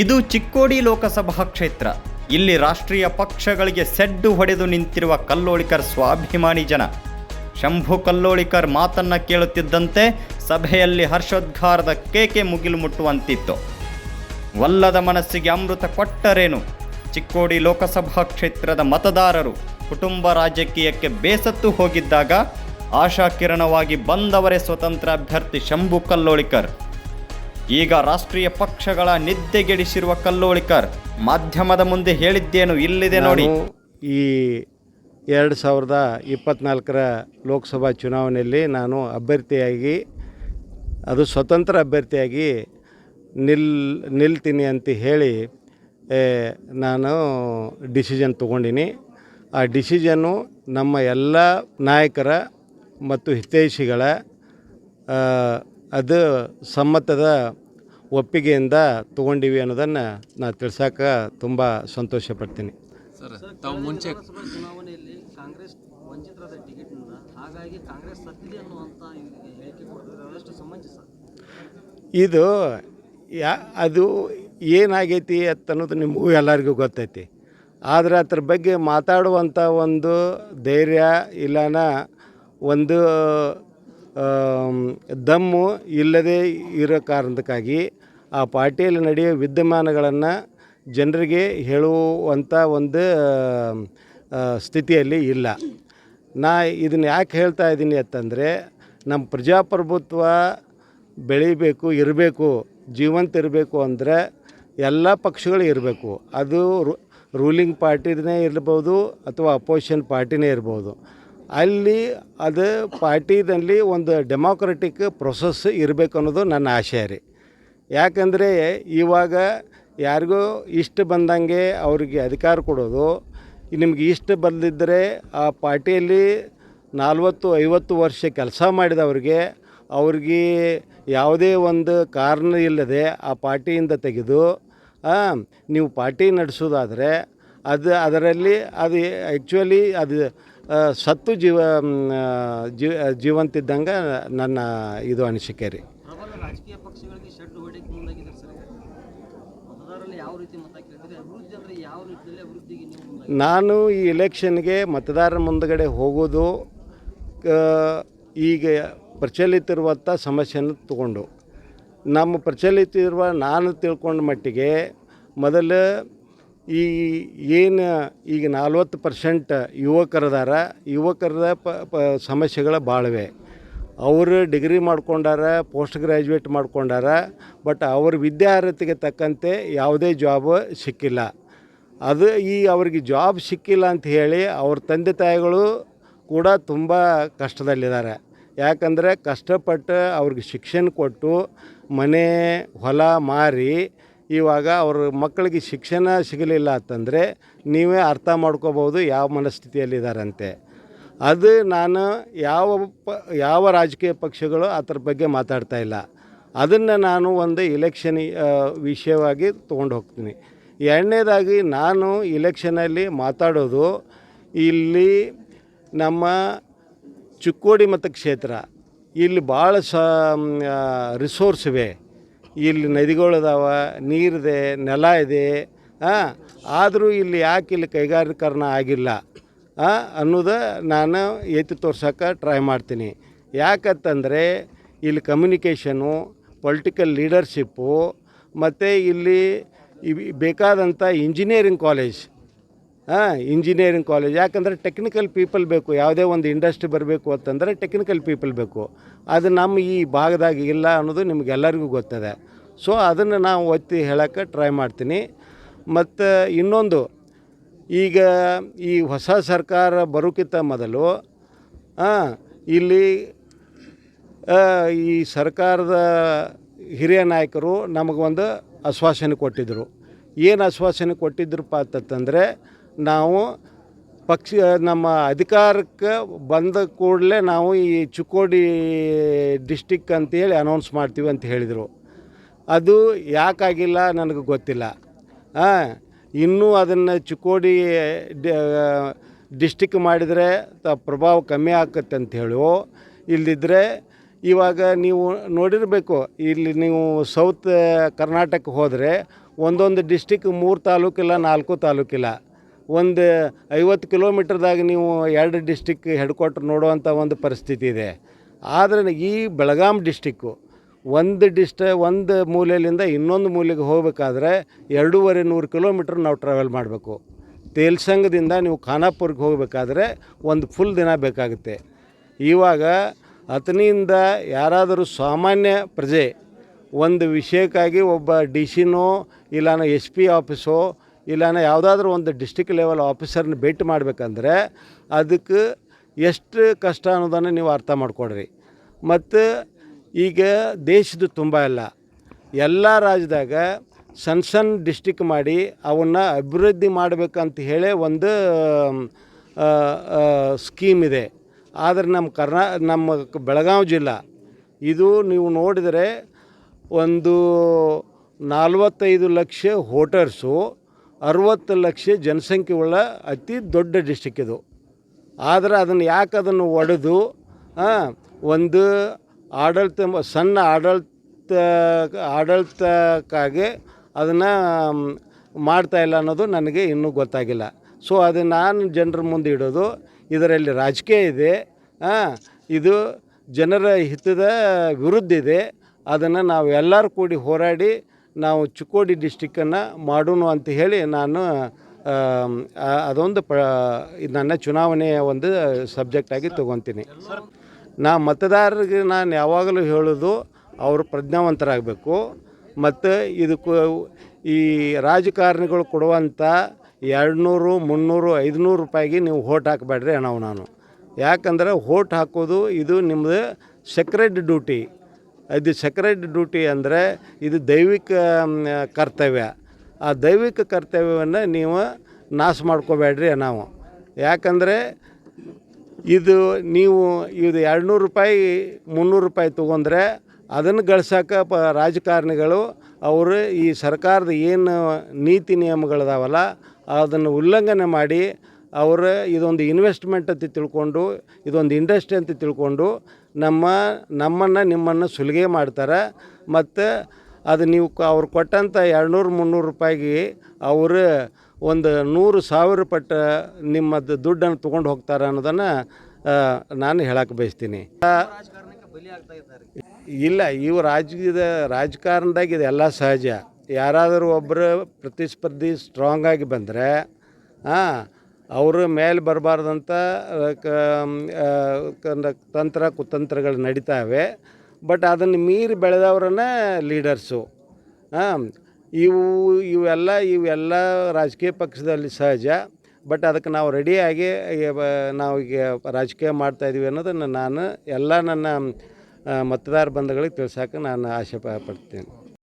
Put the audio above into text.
ಇದು ಚಿಕ್ಕೋಡಿ ಲೋಕಸಭಾ ಕ್ಷೇತ್ರ. ಇಲ್ಲಿ ರಾಷ್ಟ್ರೀಯ ಪಕ್ಷಗಳಿಗೆ ಸೆಡ್ಡು ಹೊಡೆದು ನಿಂತಿರುವ ಕಲ್ಲೋಳಿಕರ್ ಸ್ವಾಭಿಮಾನಿ ಜನ. ಶಂಭು ಕಲ್ಲೋಳಿಕರ್ ಮಾತನ್ನ ಕೇಳುತ್ತಿದ್ದಂತೆ ಸಭೆಯಲ್ಲಿ ಹರ್ಷೋದ್ಘಾರದ ಕೇಕೆ ಮುಗಿಲು ಮುಟ್ಟುವಂತಿತ್ತು. ವಲ್ಲದ ಮನಸ್ಸಿಗೆ ಅಮೃತ ಕೊಟ್ಟರೇನು? ಚಿಕ್ಕೋಡಿ ಲೋಕಸಭಾ ಕ್ಷೇತ್ರದ ಮತದಾರರು ಕುಟುಂಬ ರಾಜಕೀಯಕ್ಕೆ ಬೇಸತ್ತು ಹೋಗಿದ್ದಾಗ ಆಶಾಕಿರಣವಾಗಿ ಬಂದವರೇ ಸ್ವತಂತ್ರ ಅಭ್ಯರ್ಥಿ ಶಂಭು ಕಲ್ಲೋಳಿಕರ್. ಈಗ ರಾಷ್ಟ್ರೀಯ ಪಕ್ಷಗಳ ನಿದ್ದೆಗೆಡಿಸಿರುವ ಕಲ್ಲೋಳಿಕರ್, ಮಾಧ್ಯಮದ ಮುಂದೆ ಹೇಳಿದ್ದೇನು ಇಲ್ಲಿದೆ ನೋಡಿ. ಈ ಎರಡು ಸಾವಿರದ ಇಪ್ಪತ್ತ್ನಾಲ್ಕರ ಲೋಕಸಭಾ ಚುನಾವಣೆಯಲ್ಲಿ ನಾನು ಅಭ್ಯರ್ಥಿಯಾಗಿ, ಅದು ಸ್ವತಂತ್ರ ಅಭ್ಯರ್ಥಿಯಾಗಿ ನಿಲ್, ನಿಲ್ತೀನಿ ಅಂತ ಹೇಳಿ ನಾನು ಡಿಸಿಷನ್ ತೊಗೊಂಡೀನಿ. ಆ ಡಿಸಿಷನ್ನು ನಮ್ಮ ಎಲ್ಲ ನಾಯಕರ ಮತ್ತು ಹಿತೈಷಿಗಳ ಅದು ಸಮ್ಮತದ ಒಪ್ಪಿಗೆಯಿಂದ ತಗೊಂಡಿವಿ ಅನ್ನೋದನ್ನು ನಾನು ತಿಳ್ಸೋಕೆ ತುಂಬ ಸಂತೋಷ ಪಡ್ತೀನಿ ಸರ್ ತಾವು ಮುಂಚೆ ಚುನಾವಣೆಯಲ್ಲಿ ಕಾಂಗ್ರೆಸ್ ವಂಚಿತರಾದ ಟಿಕೆಟ್ನಿಂದ ಹಾಗಾಗಿ ಕಾಂಗ್ರೆಸ್ ಸತ್ತಿದೆ ಅನ್ನುವಂಥ ಇಲ್ಲಿಗೆ ಹೇಳಿಕೆ ಕೊಡ್ತಿದ್ದಾರೆ ಅದಷ್ಟು ಸಮಂಜಸ? ಇದು ಯಾ ಅದು ಏನಾಗೈತಿ ಅಂತ ಅನ್ನೋದು ನಿಮಗೂ ಎಲ್ಲರಿಗೂ ಗೊತ್ತೈತಿ. ಆದರೆ ಅದ್ರ ಬಗ್ಗೆ ಮಾತಾಡುವಂಥ ಒಂದು ಧೈರ್ಯ ಇಲ್ಲನ ಒಂದು ದಮ್ಮು ಇಲ್ಲದೆ ಇರೋ ಕಾರಣಕ್ಕಾಗಿ ಆ ಪಾರ್ಟಿಯಲ್ಲಿ ನಡೆಯೋ ವಿದ್ಯಮಾನಗಳನ್ನು ಜನರಿಗೆ ಹೇಳುವಂಥ ಒಂದು ಸ್ಥಿತಿಯಲ್ಲಿ ಇಲ್ಲ. ನಾ ಇದನ್ನು ಯಾಕೆ ಹೇಳ್ತಾ ಇದ್ದೀನಿ ಅಂತಂದರೆ ನಮ್ಮ ಪ್ರಜಾಪ್ರಭುತ್ವ ಬೆಳಿಬೇಕು, ಇರಬೇಕು, ಜೀವಂತ ಇರಬೇಕು ಅಂದರೆ ಎಲ್ಲ ಪಕ್ಷಗಳು ಇರಬೇಕು. ಅದು ರೂಲಿಂಗ್ ಪಾರ್ಟಿನೇ ಇರ್ಬೋದು ಅಥವಾ ಅಪೋಸಿಷನ್ ಪಾರ್ಟಿನೇ ಇರ್ಬೋದು. ಅಲ್ಲಿ ಅದು ಪಾರ್ಟಿದಲ್ಲಿ ಒಂದು ಡೆಮೋಕ್ರೆಟಿಕ್ ಪ್ರೊಸೆಸ್ ಇರಬೇಕು ಅನ್ನೋದು ನನ್ನ ಆಶಯ ರೀ. ಯಾಕಂದರೆ ಇವಾಗ ಯಾರಿಗೂ ಇಷ್ಟ ಬಂದಂಗೆ ಅವರಿಗೆ ಅಧಿಕಾರ ಕೊಡೋದು. ನಿಮ್ಗೆ ಇಷ್ಟ ಬಂದಿದ್ದರೆ ಆ ಪಾರ್ಟಿಯಲ್ಲಿ ನಲ್ವತ್ತು, ಐವತ್ತು ವರ್ಷ ಕೆಲಸ ಮಾಡಿದವ್ರಿಗೆ ಅವ್ರಿಗೆ ಯಾವುದೇ ಒಂದು ಕಾರಣ ಇಲ್ಲದೆ ಆ ಪಾರ್ಟಿಯಿಂದ ತೆಗೆದು ನೀವು ಪಾರ್ಟಿ ನಡೆಸೋದಾದರೆ ಅದು ಅದರಲ್ಲಿ ಅದು ಆ್ಯಕ್ಚುಲಿ ಅದು ಸತ್ತು ಜೀವ ಜೀವಂತಿದ್ದಂಗೆ ನನ್ನ ಇದು ಅನಿಸಿಕೆ ರೀ ಪ್ರಬಲ ರಾಜಕೀಯ ಪಕ್ಷಗಳಿಗೆ ಶೆಡ್ ಹೊಡೆಯಕ್ಕೆ ಮುಂದಾಗಿದ್ದಾರೆ ಸರ್ ಈಗ ಮತದಾರರಲ್ಲಿ ಯಾವ ರೀತಿ ಮತ ಕೇಳ್ತಾರೆ ಅಭಿವೃದ್ಧಿ ಅಂದರೆ ಯಾವ ನಿಟ್ಟಿನಲ್ಲಿ ಅಭಿವೃದ್ಧಿಗೆ ನೀವು ಮುಂದಾಗಿ ನಾನು ಈ ಎಲೆಕ್ಷನ್ಗೆ ಮತದಾರರ ಮುಂದಗಡೆ ಹೋಗೋದು ಈಗ ಪ್ರಚಲಿತ ಇರುವಂಥ ಸಮಸ್ಯೆಯನ್ನು ತಗೊಂಡು. ನಮ್ಮ ಪ್ರಚಲಿತ ಇರುವ ನಾನು ತಿಳ್ಕೊಂಡ ಮಟ್ಟಿಗೆ ಮೊದಲು ಈ ಏನು ಈಗ ನಲ್ವತ್ತು ಪರ್ಸೆಂಟ್ ಯುವಕರದಾರ, ಯುವಕರದ ಪ ಪ, ಸಮಸ್ಯೆಗಳು ಭಾಳವೆ ಅವರು ಡಿಗ್ರಿ ಮಾಡ್ಕೊಂಡಾರ ಪೋಸ್ಟ್ ಗ್ರ್ಯಾಜುಯೇಟ್ ಮಾಡ್ಕೊಂಡಾರ ಬಟ್ ಅವ್ರ ವಿದ್ಯಾರ್ಹತೆಗೆ ತಕ್ಕಂತೆ ಯಾವುದೇ ಜಾಬ್ ಸಿಕ್ಕಿಲ್ಲ. ಅದು ಈ ಅವ್ರಿಗೆ ಜಾಬ್ ಸಿಕ್ಕಿಲ್ಲ ಅಂತ ಹೇಳಿ ಅವ್ರ ತಂದೆ ತಾಯಿಗಳು ಕೂಡ ತುಂಬ ಕಷ್ಟದಲ್ಲಿದ್ದಾರೆ. ಯಾಕಂದರೆ ಕಷ್ಟಪಟ್ಟು ಅವ್ರಿಗೆ ಶಿಕ್ಷಣ ಕೊಟ್ಟು ಮನೆ, ಹೊಲ ಮಾರಿ ಇವಾಗ ಅವ್ರ ಮಕ್ಕಳಿಗೆ ಶಿಕ್ಷಣ ಸಿಗಲಿಲ್ಲ ಅಂತಂದರೆ ನೀವೇ ಅರ್ಥ ಮಾಡ್ಕೋಬೋದು ಯಾವ ಮನಸ್ಥಿತಿಯಲ್ಲಿದ್ದಾರಂತೆ. ಅದು ನಾನು ಯಾವ ಪ, ಯಾವ ರಾಜಕೀಯ ಪಕ್ಷಗಳು ಅದ್ರ ಬಗ್ಗೆ ಮಾತಾಡ್ತಾ ಇಲ್ಲ. ಅದನ್ನು ನಾನು ಒಂದು ಇಲೆಕ್ಷನ್ ವಿಷಯವಾಗಿ ತೊಗೊಂಡು ಹೋಗ್ತೀನಿ. ಎರಡನೇದಾಗಿ ನಾನು ಇಲೆಕ್ಷನಲ್ಲಿ ಮಾತಾಡೋದು ಇಲ್ಲಿ ನಮ್ಮ ಚಿಕ್ಕೋಡಿ ಮತಕ್ಷೇತ್ರ ಇಲ್ಲಿ ಭಾಳ ಸ ರಿಸೋರ್ಸ್ ಇವೆ. ಇಲ್ಲಿ ನದಿಗಳಿದಾವ ನೀರಿದೆ, ನೆಲ ಇದೆ ಆದರೂ ಇಲ್ಲಿ ಯಾಕೆ ಇಲ್ಲಿ ಕೈಗಾರಿಕರಣ ಆಗಿಲ್ಲ? ಅನ್ನೋದ ನಾನು ಎತ್ತಿ ತೋರ್ಸೋಕೆ ಟ್ರೈ ಮಾಡ್ತೀನಿ. ಯಾಕಂತಂದರೆ ಇಲ್ಲಿ ಕಮ್ಯುನಿಕೇಷನು ಪೊಲಿಟಿಕಲ್ ಲೀಡರ್ಶಿಪ್ಪು ಮತ್ತು ಇಲ್ಲಿ ಬೇಕಾದಂಥ ಇಂಜಿನಿಯರಿಂಗ್ ಕಾಲೇಜ್ ಹಾಂ ಇಂಜಿನಿಯರಿಂಗ್ ಕಾಲೇಜ್ ಯಾಕಂದರೆ ಟೆಕ್ನಿಕಲ್ ಪೀಪಲ್ ಬೇಕು. ಯಾವುದೇ ಒಂದು ಇಂಡಸ್ಟ್ರಿ ಬರಬೇಕು ಅಂತಂದರೆ ಟೆಕ್ನಿಕಲ್ ಪೀಪಲ್ ಬೇಕು. ಅದು ನಮ್ಮ ಈ ಭಾಗದಾಗ ಇಲ್ಲ ಅನ್ನೋದು ನಿಮಗೆಲ್ಲರಿಗೂ ಗೊತ್ತದೆ. ಸೊ ಅದನ್ನು ನಾವು ಒತ್ತಿ ಹೇಳೋಕ್ಕೆ ಟ್ರೈ ಮಾಡ್ತೀನಿ. ಮತ್ತು ಇನ್ನೊಂದು ಈಗ ಈ ಹೊಸ ಸರ್ಕಾರ ಬರೋಕ್ಕಿಂತ ಮೊದಲು ಇಲ್ಲಿ ಈ ಸರ್ಕಾರದ ಹಿರಿಯ ನಾಯಕರು ನಮಗೊಂದು ಆಶ್ವಾಸನೆ ಕೊಟ್ಟಿದ್ದರು ಏನು ಆಶ್ವಾಸನೆ ಕೊಟ್ಟಿದ್ರಪ್ಪ ಅಂತಂದರೆ ನಾವು ಪಕ್ಷ, ನಮ್ಮ ಅಧಿಕಾರಕ್ಕೆ ಬಂದ ಕೂಡಲೇ ನಾವು ಈ ಚಿಕ್ಕೋಡಿ ಡಿಸ್ಟಿಕ್ ಅಂತೇಳಿ ಅನೌನ್ಸ್ ಮಾಡ್ತೀವಿ ಅಂತ ಹೇಳಿದರು. ಅದು ಯಾಕಾಗಿಲ್ಲ, ನನಗೆ ಗೊತ್ತಿಲ್ಲ. ಹಾಂ ಇನ್ನೂ ಅದನ್ನು ಚಿಕ್ಕೋಡಿ ಡಿಸ್ಟಿಕ್ ಮಾಡಿದರೆ ತ, ಪ್ರಭಾವ ಕಮ್ಮಿ ಆಕತ್ತೆ ಅಂತ ಹೇಳು. ಇಲ್ದಿದ್ರೆ ಇವಾಗ ನೀವು ನೋಡಿರಬೇಕು, ಇಲ್ಲಿ ನೀವು ಸೌತ್ ಕರ್ನಾಟಕ ಹೋದರೆ ಒಂದೊಂದು ಡಿಸ್ಟಿಕ್ ಮೂರು ತಾಲೂಕಿಲ್ಲ ನಾಲ್ಕು ತಾಲೂಕಿಲ್ಲ ಒಂದು ಐವತ್ತು ಕಿಲೋಮೀಟ್ರ್ದಾಗ ನೀವು ಎರಡು ಡಿಸ್ಟಿಕ್ ಹೆಡ್ ಕ್ವಾರ್ಟರ್ ನೋಡುವಂಥ ಒಂದು ಪರಿಸ್ಥಿತಿ ಇದೆ. ಆದರೆ ಈ ಬೆಳಗಾಂ ಡಿಸ್ಟಿಕ್ಕು ಒಂದು ಡಿಸ್ಟ ಒಂದು ಮೂಲೆಯಿಂದ ಇನ್ನೊಂದು ಮೂಲೆಗೆ ಹೋಗಬೇಕಾದ್ರೆ ಎರಡೂವರೆ ನೂರು ಕಿಲೋಮೀಟ್ರ್ ನಾವು ಟ್ರಾವೆಲ್ ಮಾಡಬೇಕು. ತೇಲ್ಸಂಗದಿಂದ ನೀವು ಖಾನಾಪುರ್ಗೆ ಹೋಗಬೇಕಾದ್ರೆ ಒಂದು ಫುಲ್ ದಿನ ಬೇಕಾಗುತ್ತೆ. ಇವಾಗ ಅತನಿಯಿಂದ ಯಾರಾದರೂ ಸಾಮಾನ್ಯ ಪ್ರಜೆ, ಒಂದು ವಿಷಯಕ್ಕಾಗಿ ಒಬ್ಬ ಡಿ ಸಿನೋ ಇಲ್ಲಾನ ಎಸ್ ಪಿ ಆಫೀಸೋ ಇಲ್ಲಾನ ಯಾವುದಾದ್ರೂ ಒಂದು ಡಿಸ್ಟಿಕ್ ಲೆವೆಲ್ ಆಫೀಸರ್ನ ಭೇಟಿ ಮಾಡಬೇಕಂದ್ರೆ ಅದಕ್ಕೆ ಎಷ್ಟು ಕಷ್ಟ ಅನ್ನೋದನ್ನು ನೀವು ಅರ್ಥ ಮಾಡ್ಕೊಡ್ರಿ ಮತ್ತು ಈಗ ದೇಶದ ತುಂಬ ಇಲ್ಲ ಎಲ್ಲ ರಾಜ್ಯದಾಗ ಸಣ್ಣ ಸಣ್ಣ ಡಿಸ್ಟಿಕ್ ಮಾಡಿ ಅವನ್ನ ಅಭಿವೃದ್ಧಿ ಮಾಡಬೇಕಂತ ಹೇಳಿ ಒಂದು ಸ್ಕೀಮ್ ಇದೆ. ಆದರೆ ನಮ್ಮ ಕರ್ನಾ, ನಮ್ಮ ಬೆಳಗಾವಿ ಜಿಲ್ಲಾ, ಇದು ನೀವು ನೋಡಿದರೆ ಒಂದು ನಲ್ವತ್ತೈದು ಲಕ್ಷ ವೋಟರ್ಸು ಅರುವತ್ತು ಲಕ್ಷ ಜನಸಂಖ್ಯೆ ಉಳ್ಳ ಅತಿ ದೊಡ್ಡ ಡಿಸ್ಟಿಕ್ ಇದು. ಆದರೆ ಅದನ್ನು ಯಾಕೆ ಅದನ್ನು ಒಡೆದು ಒಂದು ಆಡಳಿತ ಸಣ್ಣ ಆಡಳಿತ, ಆಡಳಿತಕ್ಕಾಗಿ ಅದನ್ನು ಮಾಡ್ತಾ ಇಲ್ಲ ಅನ್ನೋದು ನನಗೆ ಇನ್ನೂ ಗೊತ್ತಾಗಿಲ್ಲ. ಸೊ ಅದು ನಾನು ಜನರ ಮುಂದೆ ಇಡೋದು, ಇದರಲ್ಲಿ ರಾಜಕೀಯ ಇದೆ ಇದು ಜನರ ಹಿತದ ವಿರುದ್ಧ ಇದೆ, ಅದನ್ನು ನಾವು ಎಲ್ಲರೂ ಕೂಡಿ ಹೋರಾಡಿ ನಾವು ಚಿಕ್ಕೋಡಿ ಡಿಸ್ಟಿಕ್ಕನ್ನು ಮಾಡೋಣ ಅಂತ ಹೇಳಿ ನಾನು ಅದೊಂದು ಪ ನನ್ನ ಚುನಾವಣೆಯ ಒಂದು ಸಬ್ಜೆಕ್ಟಾಗಿ ತೊಗೊತೀನಿ. ನಾ ಮತದಾರರಿಗೆ ನಾನು ಯಾವಾಗಲೂ ಹೇಳೋದು ಅವರು ಪ್ರಜ್ಞಾವಂತರಾಗಬೇಕು. ಮತ್ತು ಇದಕ್ಕೂ ಈ ರಾಜಕಾರಣಿಗಳು ಕೊಡುವಂಥ ಎರಡುನೂರು, ಮುನ್ನೂರು, ಐದುನೂರು ರೂಪಾಯಿಗೆ ನೀವು ಹೋಟ್ ಹಾಕಬೇಡ್ರಿ ಅಣ್ಣವು ನಾನು. ಯಾಕಂದ್ರೆ ಹೋಟ್ ಹಾಕೋದು ಇದು ನಿಮ್ಮದು ಸೆಕ್ರೆಡ್ ಡ್ಯೂಟಿ ಇದು ಸೆಕ್ರೆಡ್ ಡ್ಯೂಟಿ ಅಂದರೆ ಇದು ದೈವಿಕ ಕರ್ತವ್ಯ. ಆ ದೈವಿಕ ಕರ್ತವ್ಯವನ್ನು ನೀವು ನಾಶ ಮಾಡ್ಕೋಬೇಡ್ರಿ ನಾವು ಯಾಕಂದರೆ ಇದು ನೀವು ಇದು ಎರಡುನೂರು ರೂಪಾಯಿ, ಮುನ್ನೂರು ರೂಪಾಯಿ ತೊಗೊಂಡ್ರೆ ಅದನ್ನು ಗಳಿಸೋಕೆ ಪ ರಾಜಕಾರಣಿಗಳು ಅವರು ಈ ಸರ್ಕಾರದ ಏನು ನೀತಿ ನಿಯಮಗಳಿದಾವಲ್ಲ, ಅದನ್ನು ಉಲ್ಲಂಘನೆ ಮಾಡಿ ಅವರು ಇದೊಂದು ಇನ್ವೆಸ್ಟ್ಮೆಂಟ್ ಅಂತ ತಿಳ್ಕೊಂಡು, ಇದೊಂದು ಇಂಡಸ್ಟ್ರಿ ಅಂತ ತಿಳ್ಕೊಂಡು ನಮ್ಮ, ನಮ್ಮನ್ನು ನಿಮ್ಮನ್ನು ಸುಲಿಗೆ ಮಾಡ್ತಾರೆ. ಮತ್ತು ಅದು ನೀವು ಅವ್ರು ಕೊಟ್ಟಂಥ ಎರಡುನೂರು, ಮುನ್ನೂರು ರೂಪಾಯಿಗೆ ಅವರು ಒಂದು ನೂರು ಸಾವಿರ ಪಟ್ಟ ನಿಮ್ಮದು ದುಡ್ಡನ್ನು ತೊಗೊಂಡು ಹೋಗ್ತಾರೆ ಅನ್ನೋದನ್ನು ನಾನು ಹೇಳಕ್ಕೆ ಬಯಸ್ತೀನಿ. ಇಲ್ಲ, ಇವು ರಾಜ್ಯದ ರಾಜಕಾರಣದಾಗ ಇದೆಲ್ಲ ಸಹಜ. ಯಾರಾದರೂ ಒಬ್ಬರು ಪ್ರತಿಸ್ಪರ್ಧಿ ಸ್ಟ್ರಾಂಗ್ ಆಗಿ ಬಂದರೆ ಹಾಂ ಅವರು ಮೇಲೆ ಬರಬಾರ್ದಂಥ ತಂತ್ರ, ಕುತಂತ್ರಗಳು ನಡೀತಾವೆ. ಬಟ್ ಅದನ್ನು ಮೀರಿ ಬೆಳೆದವ್ರನ್ನೇ ಲೀಡರ್ಸು ಹಾಂ ಇವು ಇವೆಲ್ಲ ಇವೆಲ್ಲ ರಾಜಕೀಯ ಪಕ್ಷದಲ್ಲಿ ಸಹಜ, ಬಟ್ ಅದಕ್ಕೆ ನಾವು ರೆಡಿಯಾಗಿ ನಾವು ಈಗ ರಾಜಕೀಯ ಮಾಡ್ತಾಯಿದ್ದೀವಿ ಅನ್ನೋದನ್ನು ನಾನು ಎಲ್ಲ ನನ್ನ ಮತದಾರ ಬಂಧುಗಳಿಗೆ ತಿಳ್ಸೋಕೆ ನಾನು ಆಸೆ ಪಡ್ತೀನಿ.